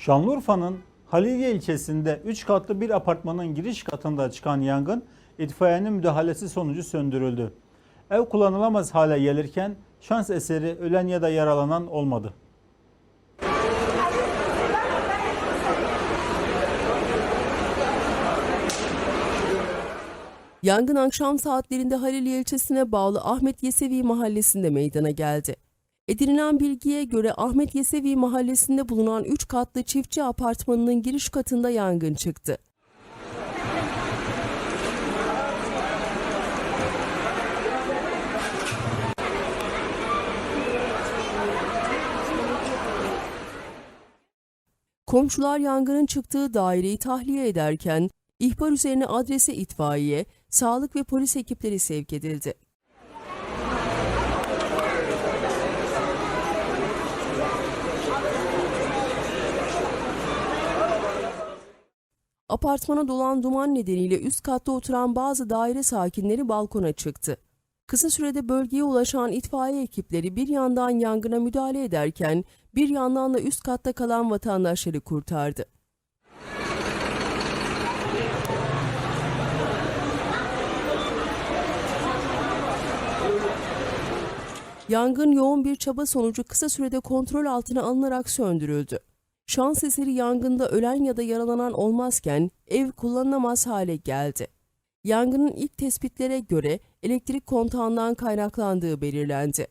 Şanlıurfa'nın Haliliye ilçesinde 3 katlı bir apartmanın giriş katında çıkan yangın itfaiyenin müdahalesi sonucu söndürüldü. Ev kullanılamaz hale gelirken şans eseri ölen ya da yaralanan olmadı. Yangın akşam saatlerinde Haliliye ilçesine bağlı Ahmet Yesevi mahallesinde meydana geldi. Edinilen bilgiye göre Ahmet Yesevi mahallesinde bulunan 3 katlı çiftçi apartmanının giriş katında yangın çıktı. Komşular yangının çıktığı daireyi tahliye ederken ihbar üzerine adrese itfaiye, sağlık ve polis ekipleri sevk edildi. Apartmana dolan duman nedeniyle üst katta oturan bazı daire sakinleri balkona çıktı. Kısa sürede bölgeye ulaşan itfaiye ekipleri bir yandan yangına müdahale ederken bir yandan da üst katta kalan vatandaşları kurtardı. Yangın yoğun bir çaba sonucu kısa sürede kontrol altına alınarak söndürüldü. Şans eseri yangında ölen ya da yaralanan olmazken ev kullanılamaz hale geldi. Yangının ilk tespitlere göre elektrik kontağından kaynaklandığı belirlendi.